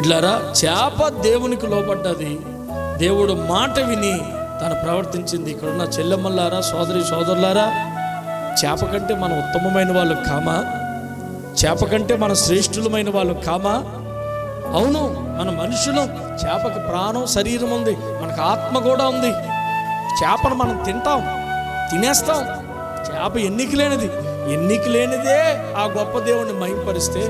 బిడ్లారా చేప దేవునికి లోపడ్డది దేవుడు మాట విని తను ప్రవర్తించింది. ఇక్కడున్న చెల్లెమ్మలారా సోదరి సోదరులారా చేప కంటే మనం ఉత్తమమైన వాళ్ళు కామా? చేప కంటే మన శ్రేష్ఠులమైన వాళ్ళు కామా? అవును మన మనుషులం చేపకి ప్రాణం శరీరం ఉంది. మనకు ఆత్మ కూడా ఉంది. చేపను మనం తింటాం తినేస్తాం. చేప ఎన్నికలేనిది. ఎన్నిక లేనిదే ఆ గొప్ప దేవుణ్ణి మహింపరిస్తే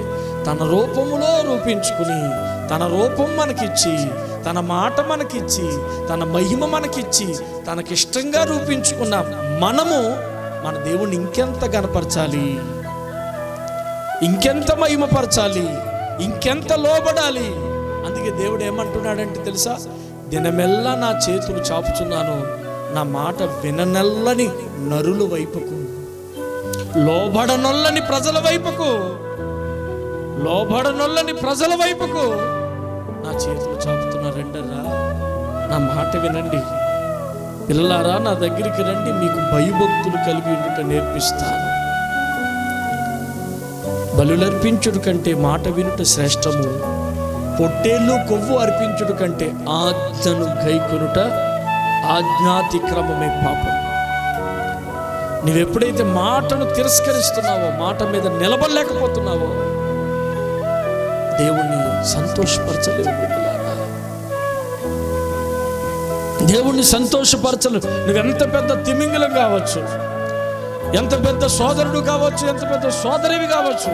తన రూపములో రూపించుకుని తన రూపం మనకిచ్చి తన మాట మనకిచ్చి తన మహిమ మనకిచ్చి తనకిష్టంగా రూపించుకున్న మనము మన దేవుణ్ణి ఇంకెంత గనపరచాలి ఇంకెంత మహిమపరచాలి? ఇంకెంత లోబడాలి? అందుకే దేవుడు ఏమంటున్నాడంటే తెలుసా? దినమెల్లా నా చేతులు చాపుచున్నాను నా మాట విననల్లని నరుల వైపుకు లోబడనొల్లని ప్రజల వైపుకు లోబడనొల్లని ప్రజల వైపుకు. నా చేతులు చాపుతున్న రెండరా నా మాట వినండి. పిల్లలారా నా దగ్గరికి రండి మీకు భయభక్తులు కలిగి ఉండుట నేర్పిస్తాను. బలులర్పించుడు కంటే మాట వినుట శ్రేష్టము. పొట్టేళ్ళు కొవ్వు అర్పించుడు కంటే ఆజ్ఞను గైకొనుట ఆజ్ఞాతిక్రమమే పాపం. నువ్వెప్పుడైతే మాటను తిరస్కరిస్తున్నావో మాట మీద నిలబడలేకపోతున్నావో దేవుణ్ణి సంతోషపరచలేవు దేవుణ్ణి సంతోషపరచలేవు. నువ్వెంత పెద్ద తిమింగలం కావచ్చు ఎంత పెద్ద సోదరుడు కావచ్చు ఎంత పెద్ద సోదరివి కావచ్చు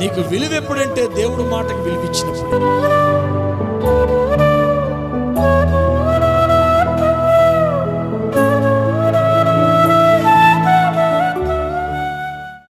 నీకు విలువ ఎప్పుడంటే దేవుడు మాటకు విలువిచ్చినప్పుడు.